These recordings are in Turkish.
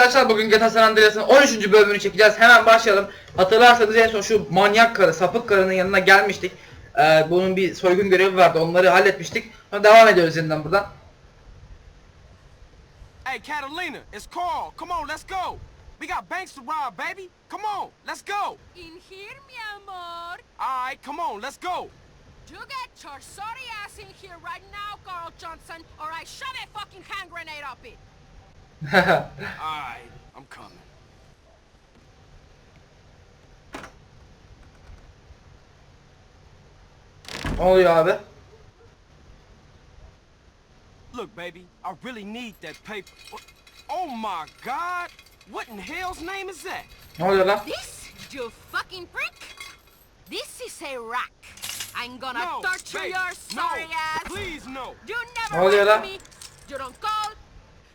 arkadaşlar bugün GTA San Andreas'ın 13. bölümünü çekeceğiz. Hemen başlayalım. Hatırlarsanız en son şu manyak karı, sapık karının yanına gelmiştik. Ee, bunun bir soygun görevi vardı. Onları halletmiştik. Sonra devam ediyoruz yeniden buradan. Hey, Catalina, it's Carl. Come on, let's go. We got banks to rob, baby. Come on, let's go. In here, mi amor. All right, come on, let's go. You get your sorry ass in here right now, Carl Johnson, or I shove a fucking hand grenade up it. All right, I'm coming. ne oluyor abi? Look, baby, I really need that paper. Oh my God, what in hell's name is that? Ne oluyor lan? This, you fucking prick? This is a rack. I'm gonna No, torture baby, your no, sorry ass. please no. You Ne never oluyor write lan? me. You don't call.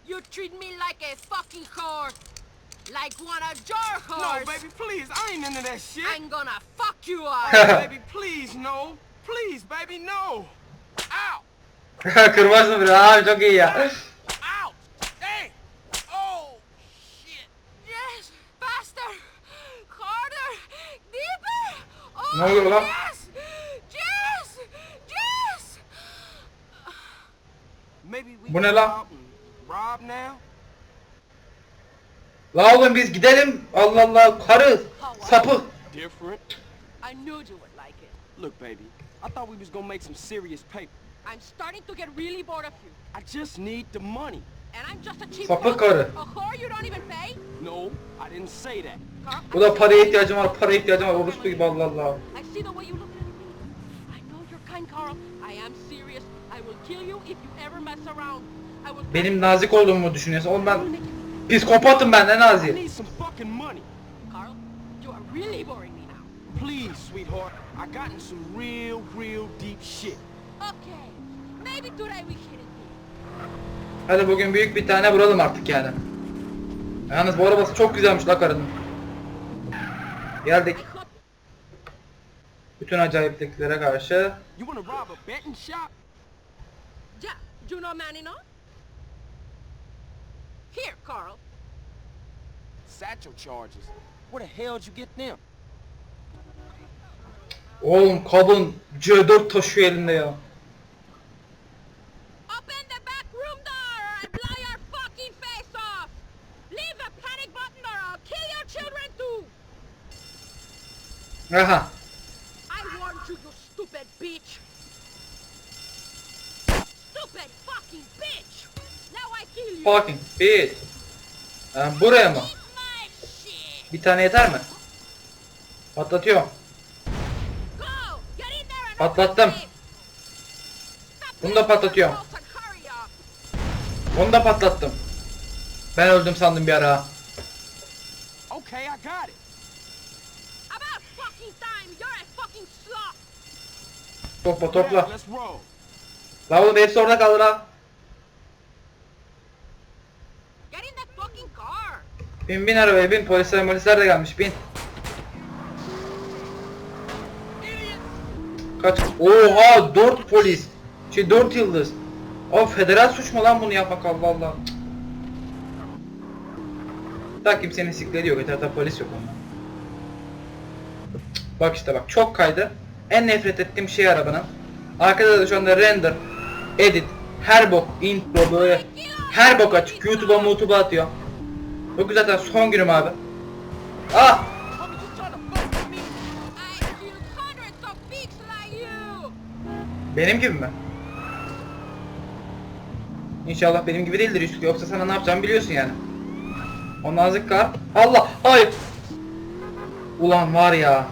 You treat me like a fucking whore. Like one of your No, whores. baby, please, I ain't into that shit. I'm gonna fuck you up. baby, please no. Please, baby, no. Ow, Kırmaz mı biri? Abi çok iyi ya. ow, hey, oh, shit. yes, faster, harder, deeper. Oh, Ne oluyor lan? yes, yes, yes. Maybe we Bu can ne lan? La oğlum biz gidelim. Allah Allah karı. Sapık. Different. I knew you would like it. Look, baby, I thought we was gonna make some serious paper. I'm starting to get really bored of you. I just need the money. And I'm just a cheap fuck, karı. A whore you don't even pay? No, I didn't say that. Bu da paraya ihtiyacım var. Paraya ihtiyacım var. Orospu gibi Allah Allah. I see the way you look at me. I know you're kind, Carl. I am serious. I will kill you if you ever mess around. Benim nazik olduğumu mu düşünüyorsun? Oğlum ben psikopatım ben ne I nazi? need some fucking money. Carl, you are really boring me now. Please, sweetheart. I got in some real, real deep shit. Okay, maybe today we hit it big. Hadi bugün büyük bir tane vuralım artık yani. Yalnız bu arabası çok güzelmiş la karının. Geldik. Bütün acayipliklere karşı. You wanna rob a betting shop? Yeah, you know Manny, no? Here, Carl. Satchel charges. Where the hell'd you get them? Oğlum kadın C4 taşıyor elinde ya. Open Fucking bitch. Ha, buraya mı? Bir tane yeter mi? Patlatıyorum. Patlattım. Bunu da patlatıyorum. Onu da patlattım. Ben öldüm sandım bir ara. Okay, I got it. About fucking time! You're a fucking sloth! Topla topla. La oğlum hepsi orada kaldı la. Get in that fucking car! Bin bin arabaya bin. Polisler polisler de gelmiş bin. Kaç? Oha 4 polis. Şey 4 yıldız. O federal suç mu lan bunu yapmak Allah Allah. Daha kimsenin sikleti yok. Etrafta polis yok. Cık, Bak işte bak çok kaydı. En nefret ettiğim şey arabanın. Arkada da şu anda render, edit, her bok, intro böyle her bok açık. YouTube'a YouTube'a atıyor. Bugün zaten son günüm abi. Ah! Benim gibi mi? İnşallah benim gibi değildir Yusuf. Yoksa sana ne yapacağımı biliyorsun yani. O nazik kar. Allah! Hayır! Ulan var ya.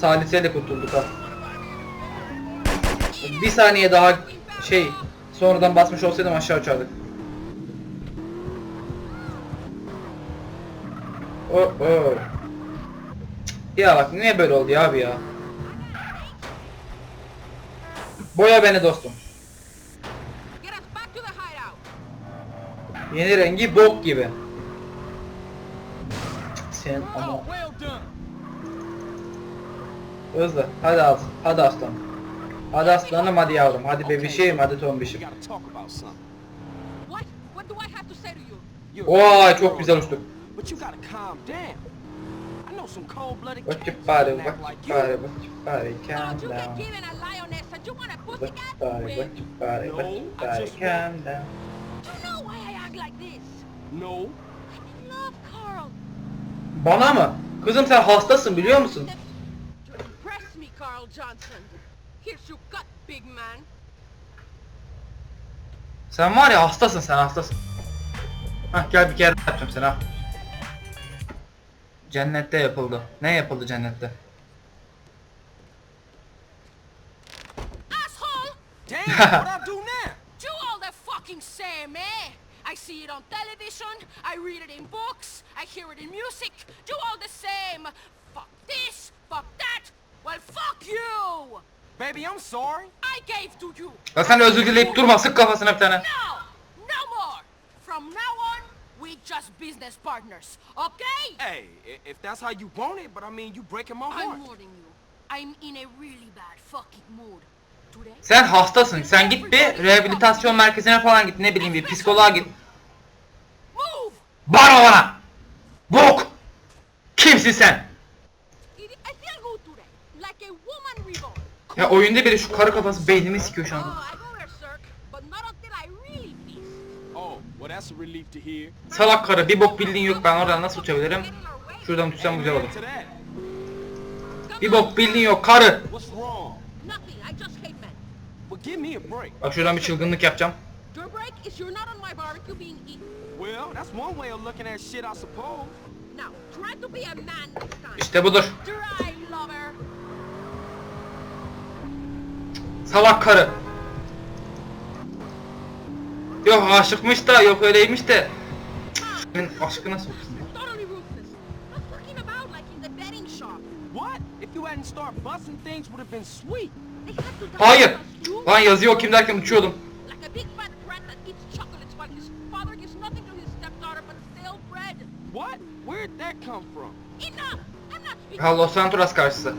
Saliseyle kurtulduk ha. Bir saniye daha şey sonradan basmış olsaydım aşağı uçardık. Oh oh. Ya bak niye böyle oldu ya abi ya? Boya beni dostum. Yeni rengi bok gibi. Senin ama Oh, hızlı. Hadi az. Hadi aslan. Hadi aslanım hadi yavrum. Hadi bebişim hadi tombişim. Vay good çok güzel uçtuk. But you gotta calm down. I know some cold-blooded that act vakit like you. vakit bari, Oh, calm you get down. given a lioness and you want a bari, Well, vakit bari, No, vakit I bari, just calm down. you know why I act like this? No. İn love, Carl. Bana mı? Kızım sen hastasın biliyor musun? To impress me, Carl Johnson. Here's your gut, big man. Sen var ya hastasın sen hastasın. Hah gel bir kere yapacağım seni ha. Cennette yapıldı. Ne yapıldı cennette? Asshole! Damn, what I do now? Do all the fucking same, eh? I see it on television, I read it in books, I hear it in music. Do all the same. Fuck this, fuck that. Well, fuck you! Baby, I'm sorry. I gave to you. Ya sen özür dileyip durma sık kafasına bir tane. No! No more! From now we just business partners, okay? Hey, if that's how you want it, but I mean, you breaking my heart. I'm warning you. I'm in a really bad fucking mood. Today? Sen hastasın. Sen git bir rehabilitasyon merkezine falan git. Ne bileyim bir psikoloğa git. Move! Bana bana! Bok! Kimsin sen? Ya oyunda bile şu karı kafası beynimi sikiyor şu anda. Salak karı bir bok bildiğin yok ben oradan nasıl uçabilirim? Şuradan tutsam güzel olur. Bir bok bildiğin yok karı. Bak şuradan bir çılgınlık yapacağım. İşte budur. Salak karı. Yok aşıkmış da yok öyleymiş de. Senin aşkına soksun. Hayır. Lan yazıyor kim derken uçuyordum. Ha Los Santos karşısı.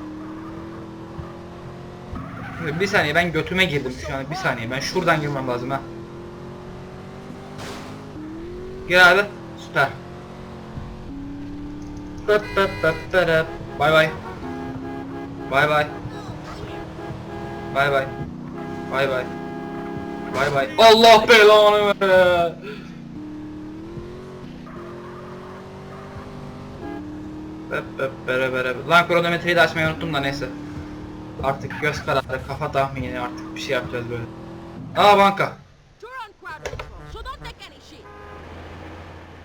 Bir saniye ben götüme girdim şu an. Bir saniye ben şuradan girmem lazım ha. Gel abi. Süper. Bay bay. Bay bay. Bay bay. Bay bay. Bay bay. Allah belanı ver. Lan kronometreyi de açmayı unuttum da neyse. Artık göz kararı, kafa tahmini artık bir şey yapacağız böyle. Aa banka. You're on crowd control, so don't take any shit.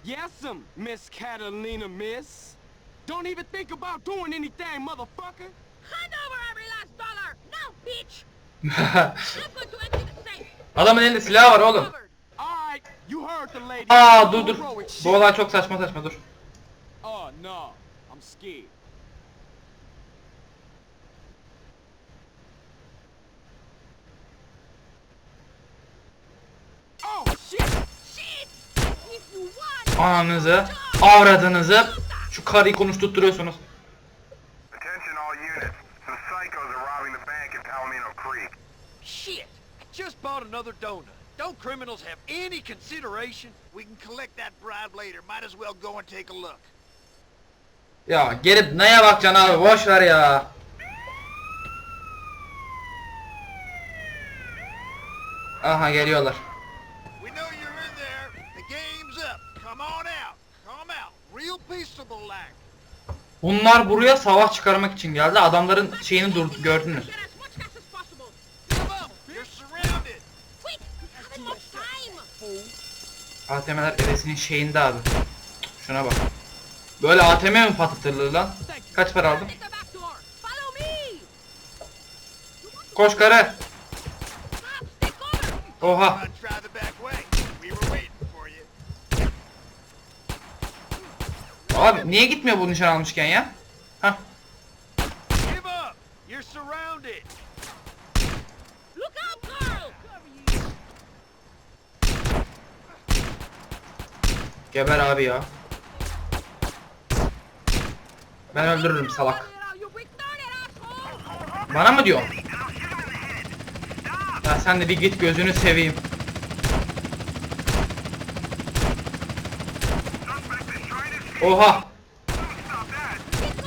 Yes'm, Miss Catalina, miss. Don't even think about doing anything, motherfucker. Hand over every last dollar! Now, bitch! Adamın elinde silah var oğlum. Aa dur dur. Bu olay çok saçma saçma dur. Oh no, I'm scared. Oh shit! Shit! If you want... Ananızı, avradınızı şu karıyı! I just bought another donut. Don't criminals have any consideration? We can collect that bribe later. Might as well go and take a look. Ya gelip neye bakacaksın abi boş ver ya. Aha geliyorlar. We know you're in there. The game's up. Come on out. Come out. Real peaceable like. Bunlar buraya savaş çıkarmak için geldi. Adamların şeyini dur gördünüz. ATM'ler ebesinin şeyinde abi. Şuna bak. Böyle ATM mi patlatılır lan? Kaç para aldın? Koş covered! Oha. About to try the back way. We were waiting for Abi niye gitmiyor bu nişan almışken ya? Hah. Give up. You're surrounded. Look out, Carl! Geber abi ya. Ben öldürürüm salak. Bana mı diyor? Ya sen de bir git gözünü seveyim. Oha.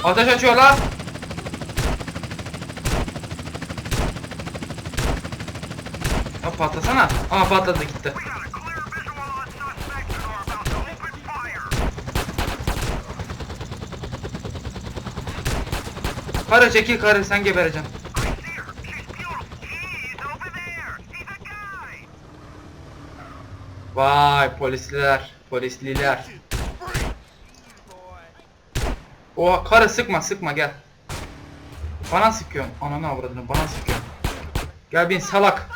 Ateş açıyorlar. Ha patlasana. Aa patladı gitti. Karı çekil karı sen gebereceksin. I see her. She's beautiful. He's over there. He's a guy. Vay polisliler. Polisliler. Oha karı sıkma sıkma gel. Bana sıkıyorsun. Ananı avradını bana sıkıyorsun. Gel bin salak.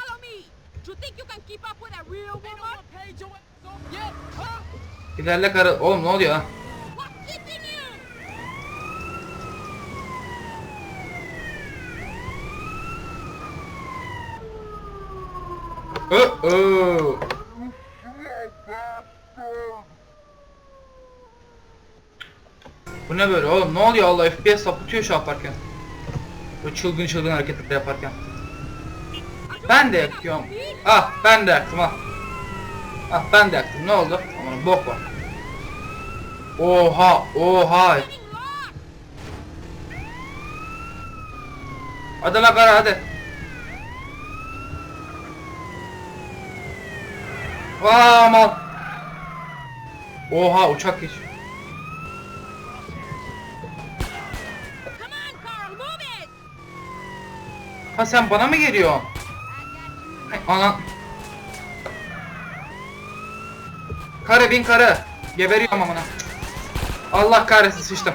İlerle karı. Oğlum ne oluyor lan? Ö ö. Bu ne böyle oğlum ne oluyor Allah FPS sapıtıyor şu yaparken. Böyle çılgın çılgın hareketler yaparken. Ben de yakıyorum. Ah ben de yaktım ah. Ah ben de yaktım ne oldu? Aman bok var. Oha oha. Hadi la kara hadi. Vaa. Oha uçak geçiyor. Ha sen bana mı geliyorsun? Hay Ana. Karı bin karı. Geberiyorum amına. Allah kahretsin sıçtım.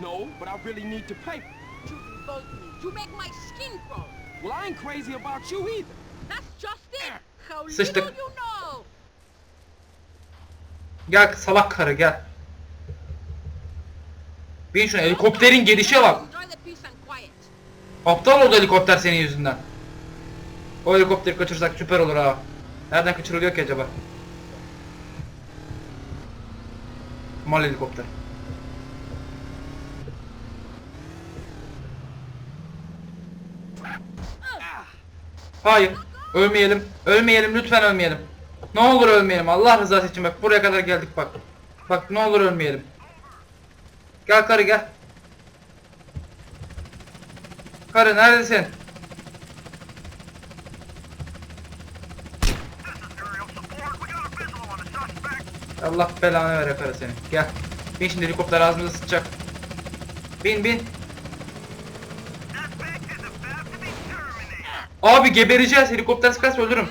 No, but I really need the paper. You revolt me. You make my skin crawl. Well, I ain't crazy about you either. That's just it. How little you know. Gel salak karı gel. Bin şuna helikopterin gelişe bak. Aptal oldu helikopter senin yüzünden. O helikopteri kaçırsak süper olur ha. Nereden kaçırılıyor ki acaba? Mal helikopter. Hayır. Ölmeyelim. Ölmeyelim lütfen ölmeyelim. Ne olur ölmeyelim. Allah rızası için bak buraya kadar geldik bak. Bak ne olur ölmeyelim. Gel karı gel. Karı neredesin? Allah belanı vere karı seni. Gel. Bin şimdi helikopter ağzımıza sıçacak. Bin bin. Abi gebereceğiz. Helikopter sıkarsa ölürüm.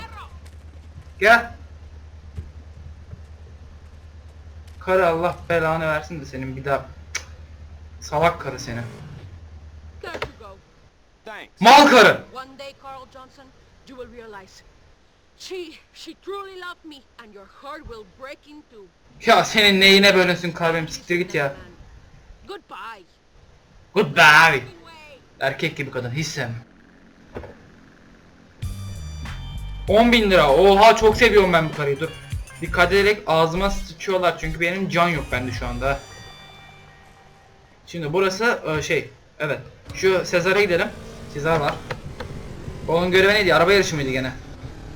Gel. Karı Allah belanı versin de senin bir daha. Salak karı seni. Mal karı. One day, Carl Johnson, you will realize she, she truly loved me, and your heart will break in two. Ya senin neyine bölünsün kalbim siktir git ya. Goodbye. Goodbye. Erkek gibi kadın hiç sevmem. 10 bin lira. Oha çok seviyorum ben bu karıyı dur. Dikkat ederek ağzıma sıçıyorlar çünkü benim can yok bende şu anda. Şimdi burası e, şey evet şu Sezar'a gidelim. Sezar var. Onun görevi neydi? Araba yarışı mıydı gene?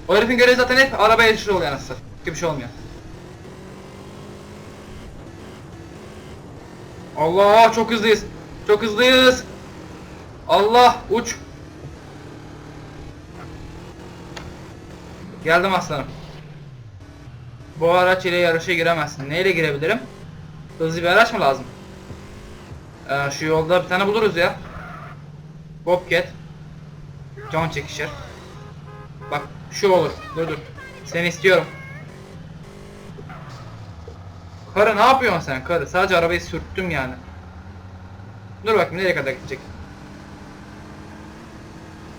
O herifin görevi zaten hep araba yarışı oluyor anasını. Gibi bir şey olmuyor. Allah çok hızlıyız. Çok hızlıyız. Allah uç. Geldim aslanım. Bu araç ile yarışa giremezsin. Neyle girebilirim? Hızlı bir araç mı lazım? Ee, şu yolda bir tane buluruz ya. Bobcat. Can çekişir. Bak şu olur. Dur dur. Seni istiyorum. Karı ne yapıyorsun sen karı? Sadece arabayı sürttüm yani. Dur bakayım nereye kadar gidecek.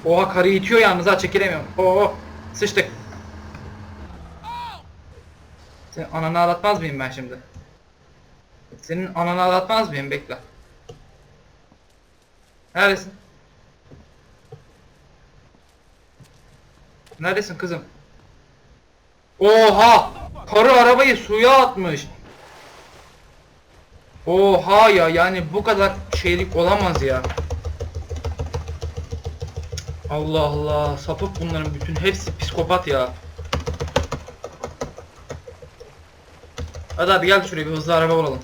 Oha karı itiyor yalnız ha çekilemiyorum. Oo sıçtık. Senin ananı ağlatmaz mıyım ben şimdi? Senin ananı ağlatmaz mıyım? Bekle. Neredesin? Neredesin kızım? Oha! Karı arabayı suya atmış. Oha ya yani bu kadar şeylik olamaz ya. Allah Allah sapık bunların bütün hepsi psikopat ya. Hadi abi gel şuraya bir hızlı araba bulalım.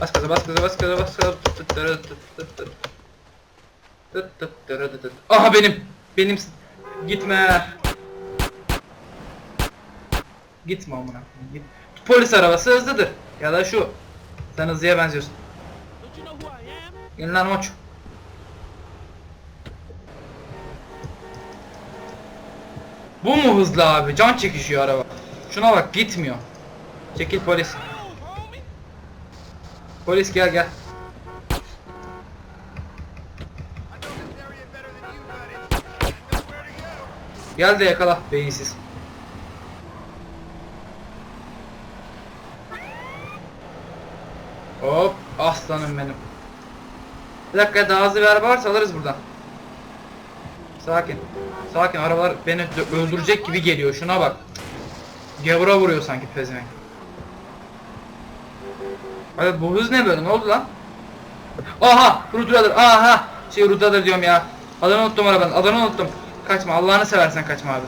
Bas gaza bas gaza bas gaza bas gaza. Aha benim. Benim. Gitme. Gitme amına. Git. Polis arabası hızlıdır. Ya da şu. Sen hızlıya benziyorsun. Gelin lan oç. Bu mu hızlı abi? Can çekişiyor araba. Şuna bak gitmiyor. Çekil polis. homie. Polis gel gel. I know this area better than you, buddy. I know where to go. Gel de yakala beyinsiz. Hop aslanım benim. Bir dakika daha hızlı bir araba varsa alırız buradan. Sakin. Sakin arabalar beni öldürecek gibi geliyor şuna bak. Gavura vuruyor sanki pezevenk. Abi bu hız ne böyle ne oldu lan? Aha Rudra'dır aha şey Rudra'dır diyorum ya. Adını unuttum arabanın adını unuttum. Kaçma Allah'ını seversen kaçma abi.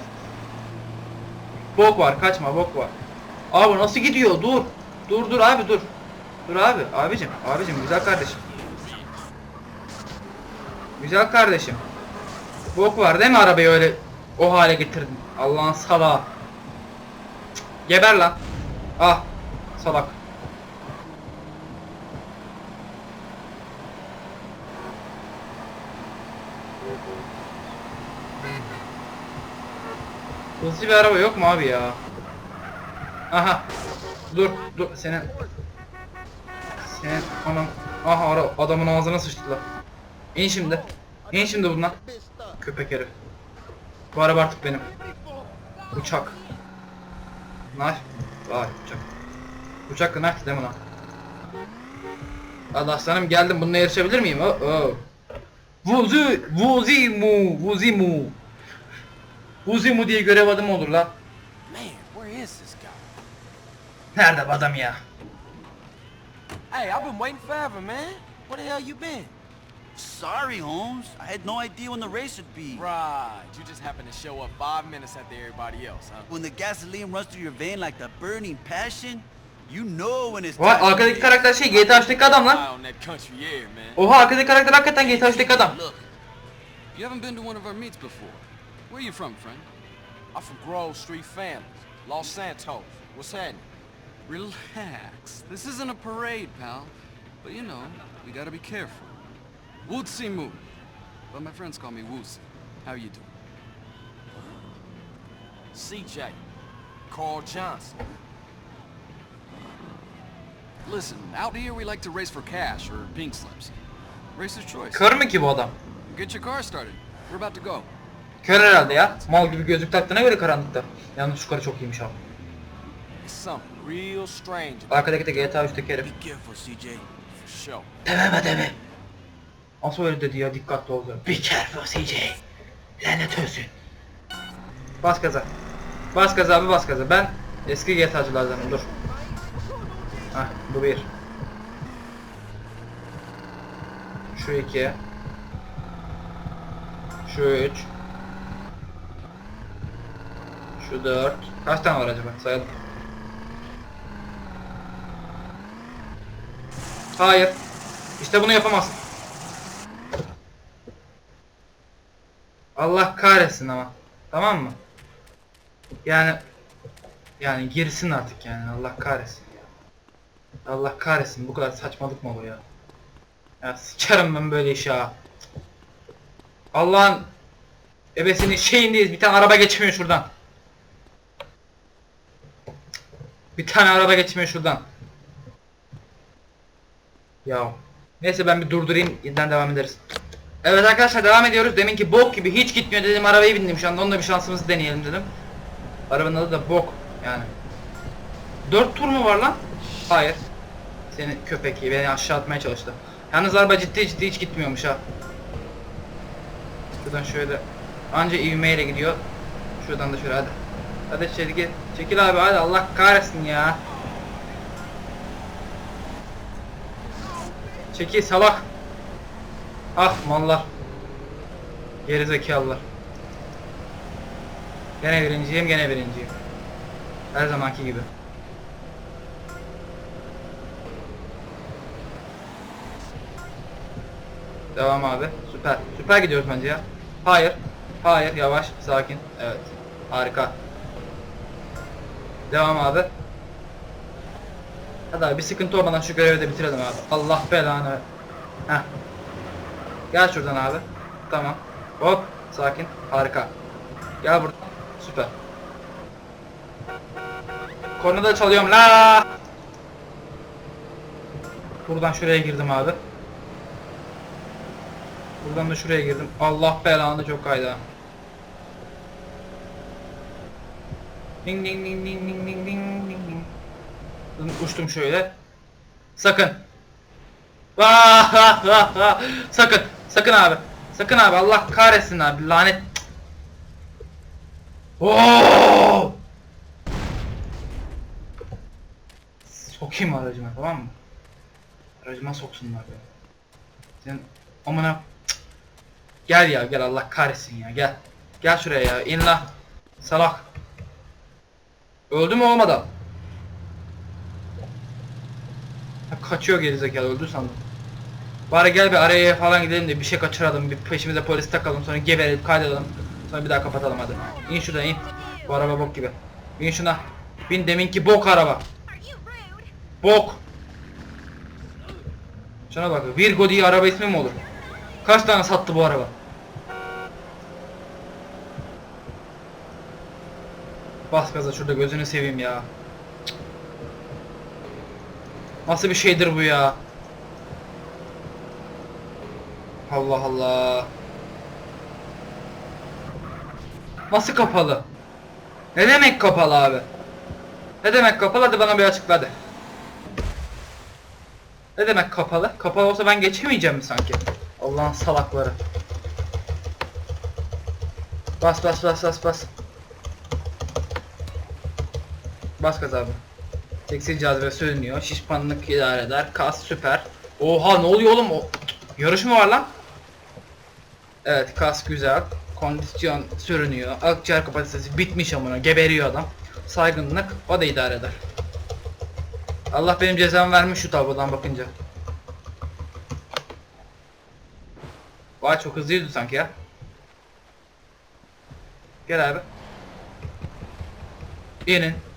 Bok var kaçma bok var. Abi nasıl gidiyor dur. Dur dur abi dur. Dur abi abicim abicim güzel kardeşim. Güzel kardeşim. Bok var değil mi arabayı öyle o hale getirdin. Allah'ın salağı. Geber lan. Ah salak. Hızlı bir araba yok mu abi ya? Aha. Dur dur senin. Senin anam. Aha ara adamın ağzına sıçtılar. İn şimdi. İn şimdi bundan. Köpek herif. Bu araba artık benim. Uçak. Knife. Vay uçak. Uçak knife değil mi lan? Allah aslanım geldim bununla yarışabilir miyim? Oh, oh. Vuzi, vuzi mu, vuzi mu. Vuzi mu diye görev adım olur la. Man, where is this guy? Nerede bu adam ya? Hey, I've been waiting forever, man. Where the hell you been? Sorry, Holmes. I had no idea when the race would be. Right, you just happened to show up five minutes after everybody else, huh? When the gasoline runs through your vein like the burning passion, you know when it's Vay arkadaki karakter şey GTA 3'teki adam lan. Oha arkadaki karakter hakikaten GTA 3'teki adam. Look, you haven't been to one of our meets before. Where are you from, friend? I'm from Grove Street Families, Los Santos. What's happening? Relax. This isn't a parade, pal. But you know, we gotta be careful. Woodsy Moo. But my friends call me Woozy. How you doing? CJ, Carl Johnson. Listen, out here we like to race for cash or pink slips. Racer's choice. Kör mü ki bu adam? Get your car started. We're about to go. Kör herhalde ya. Mal gibi gözlük taktığına göre karanlıkta. Yalnız şu karı çok iyiymiş abi. Arkadaki de GTA 3'teki herif. Be. Dememe deme. Nasıl öyle dedi ya dikkatli ol. Be careful CJ. Lanet olsun. Bas gaza. Bas gaza abi bas gaza. Ben eski GTA'cılardanım dur. Hah bu bir. Şu iki. Şu üç. Şu dört. Kaç tane var acaba? Sayalım. Hayır. İşte bunu yapamazsın. Allah kahretsin ama. Tamam mı? Yani yani girsin artık yani Allah kahretsin ya. Allah kahretsin bu kadar saçmalık mı olur ya? Ya sikerim ben böyle ha. Allah'ın ebesinin şeyindeyiz bir tane araba geçmiyor şuradan. Bir tane araba geçmiyor şuradan. Ya. Neyse ben bir durdurayım yeniden devam ederiz. Evet arkadaşlar devam ediyoruz. Deminki bok gibi hiç gitmiyor dedim arabaya bindim şu anda. Onda bir şansımızı deneyelim dedim. Arabanın adı da bok yani. 4 tur mu var lan? Hayır. Seni köpek beni aşağı atmaya çalıştı. Yalnız araba ciddi ciddi hiç gitmiyormuş ha. Şuradan şöyle anca ivmeyle gidiyor. Şuradan da şöyle hadi. Hadi çekil. Çekil abi hadi Allah kahretsin ya. Çekil salak. Ah mallar. Geri zekalılar. Gene birinciyim gene birinciyim. Her zamanki gibi. Devam abi. Süper. Süper gidiyoruz bence ya. Hayır. Hayır. Yavaş. Sakin. Evet. Harika. Devam abi. Hadi abi bir sıkıntı olmadan şu görevi de bitirelim abi. Allah belanı. Heh. Gel şuradan abi. Tamam. Hop. Sakin. Harika. Gel buradan. Süper. Kornada da çalıyorum la. Buradan şuraya girdim abi. Buradan da şuraya girdim. Allah belanı çok kaydı. Ding ding ding ding ding ding ding ding ding. Uçtum şöyle. Sakın. Sakın. Sakın abi. Sakın abi. Allah kahretsin abi. Lanet. Oo! Sokayım aracıma tamam mı? Aracıma soksunlar beni. Sen amına. Gel ya gel Allah kahretsin ya gel. Gel şuraya ya in la. Salak. Öldü mü olmadan? Kaçıyor gerizekalı öldü sandım. Bari gel bir araya falan gidelim de bir şey kaçıralım bir peşimize polis takalım sonra geberelim kaydedelim. Sonra bir daha kapatalım hadi. İn şuradan in. Bu araba bok gibi. Bin şuna. Bin deminki bok araba. Bok. Şuna bak. Virgo diye araba ismi mi olur? Kaç tane sattı bu araba? Bas gaza şurada gözünü seveyim ya. Nasıl bir şeydir bu ya? Allah Allah. Nasıl kapalı? Ne demek kapalı abi? Ne demek kapalı? Hadi bana bir açıkla hadi. Ne demek kapalı? Kapalı olsa ben geçemeyeceğim mi sanki? Allah'ın salakları. Bas bas bas bas bas. Bas gaz abi. Tekstil cazibe sürünüyor. Şişmanlık idare eder. Kas süper. Oha ne oluyor oğlum? O... Yarış mı var lan? Evet kas güzel. Kondisyon sürünüyor. Akciğer kapasitesi bitmiş amına. Geberiyor adam. Saygınlık o da idare eder. Allah benim cezamı vermiş şu tablodan bakınca. Vay çok hızlıydı sanki ya. Gel abi. İnin.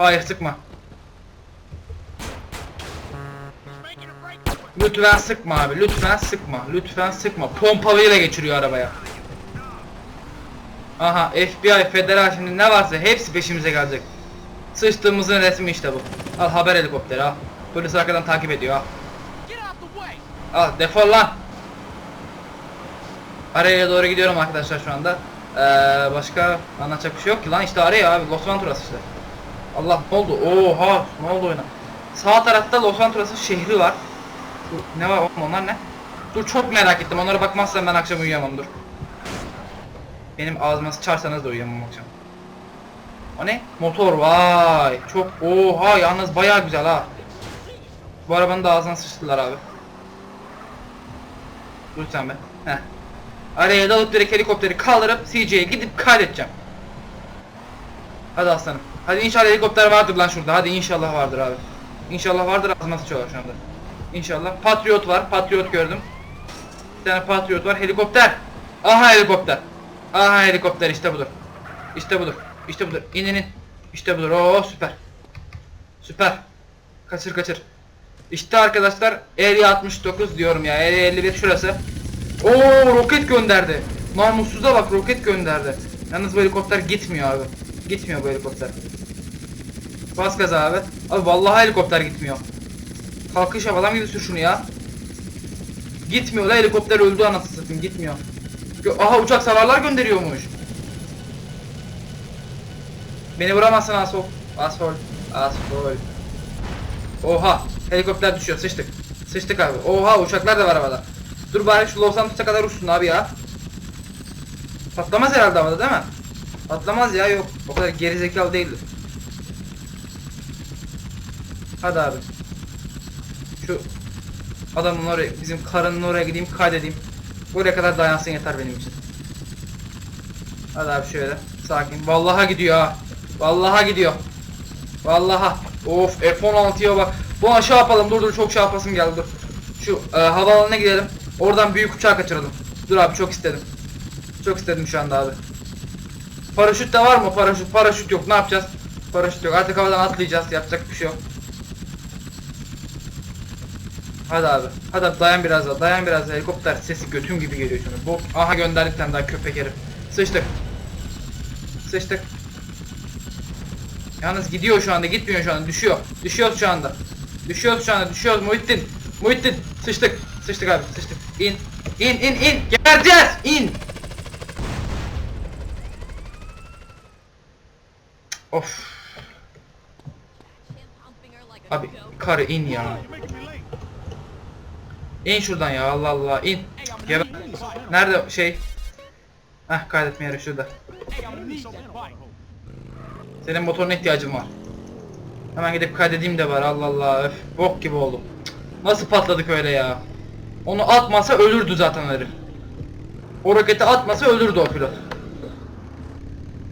Hayır sıkma. Lütfen sıkma abi. Lütfen sıkma. Lütfen sıkma. Pompalıyla geçiriyor arabaya. Aha FBI, federal şimdi ne varsa hepsi peşimize gelecek. Sıçtığımızın resmi işte bu. Al haber helikopteri al. Polis arkadan takip ediyor al. Al defol lan. Araya doğru gidiyorum arkadaşlar şu anda. Ee, başka anlatacak bir şey yok ki lan işte araya abi Los Santos işte. Allah ne oldu? Oha ne oldu oyuna? Sağ tarafta Los Santos'un şehri var. Dur, ne var oğlum onlar ne? Dur çok merak ettim onlara bakmazsam ben akşam uyuyamam dur. Benim ağzıma sıçarsanız da uyuyamam akşam. O ne? Motor vay çok oha yalnız bayağı güzel ha. Bu arabanın da ağzına sıçtılar abi. Dur sen be. Heh. Araya dalıp direkt helikopteri kaldırıp CJ'ye gidip kaydedeceğim. Hadi aslanım. Hadi inşallah helikopter vardır lan şurada. Hadi inşallah vardır abi. İnşallah vardır ağzıma sıçıyorlar şu anda. İnşallah. Patriot var. Patriot gördüm. Bir tane Patriot var. Helikopter. Aha helikopter. Aha helikopter işte budur. İşte budur. İşte budur. İn in in. İşte budur. Oo süper. Süper. Kaçır kaçır. İşte arkadaşlar Area 69 diyorum ya. Area 51 şurası. Oo roket gönderdi. Namussuza bak roket gönderdi. Yalnız bu helikopter gitmiyor abi. Gitmiyor bu helikopter. Bas gaz abi. Abi vallahi helikopter gitmiyor. Kalkış havadan gibi sür şunu ya. Gitmiyor la helikopter öldü anasını satayım gitmiyor. Aha uçak savarlar gönderiyormuş. Beni vuramazsın asfol. Asfol. Asfol. Oha helikopter düşüyor sıçtık. Sıçtık abi. Oha uçaklar da var havada. Dur bari şu Los Santos'a kadar uçsun abi ya. Patlamaz herhalde havada değil mi? Patlamaz ya yok. O kadar gerizekalı değildir. Hadi abi. Şu adamın oraya, bizim karının oraya gideyim kaydedeyim. Buraya kadar dayansın yeter benim için. Hadi abi şöyle. Sakin. Vallahi gidiyor ha. Vallaha gidiyor. Vallaha. Of F-16'ya bak. Bu aşağı yapalım. Dur dur çok şey yapasım geldi dur. Şu e, havaalanına gidelim. Oradan büyük uçağı kaçıralım. Dur abi çok istedim. Çok istedim şu anda abi. Paraşüt de var mı? Paraşüt paraşüt yok. Ne yapacağız? Paraşüt yok. Artık havadan atlayacağız. Yapacak bir şey yok. Hadi abi. Hadi abi dayan biraz daha. Dayan biraz daha. Helikopter sesi götüm gibi geliyor şimdi. Bu aha gönderdik daha köpek herif. Sıçtık. Sıçtık. Yalnız gidiyor şu anda. Gitmiyor şu anda. Düşüyor. Düşüyoruz şu anda. Düşüyoruz şu anda. Düşüyoruz Muhittin. Muhittin. Sıçtık. Sıçtık abi. Sıçtık. İn. İn in in. Gebereceğiz. İn. Of. Abi karı in ya. İn şuradan ya Allah Allah in. Geber. Nerede şey? Heh kaydetme yeri şurada. Senin motoruna ihtiyacım var. Hemen gidip kaydedeyim de var Allah Allah öf bok gibi oldum. Nasıl patladık öyle ya? Onu atmasa ölürdü zaten herif. O roketi atmasa ölürdü o pilot.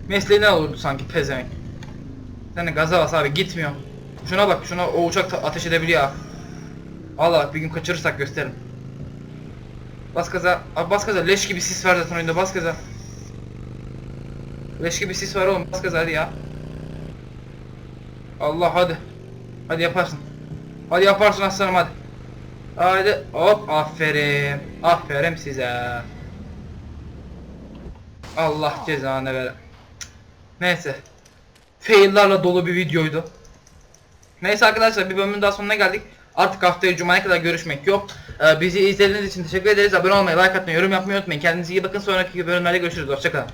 Mesleğinden olurdu sanki pezevenk. Sen de gaza bas abi gitmiyor. Şuna bak şuna o uçak ateş edebiliyor ha. Valla bak bir gün kaçırırsak gösteririm. Bas gaza. Abi bas gaza. Leş gibi sis var zaten oyunda. Bas gaza. Leş gibi sis var oğlum. Bas gaza hadi ya. Allah hadi. Hadi yaparsın. Hadi yaparsın aslanım hadi. Hadi hop aferin. Aferin size. Allah cezanı ver. Neyse. Fail'larla dolu bir videoydu. Neyse arkadaşlar bir bölümün daha sonuna geldik. Artık haftaya Cuma'ya kadar görüşmek yok. Ee, bizi izlediğiniz için teşekkür ederiz. Abone olmayı, like atmayı, yorum yapmayı unutmayın. Kendinize iyi bakın. Sonraki bölümlerde görüşürüz. Hoşçakalın.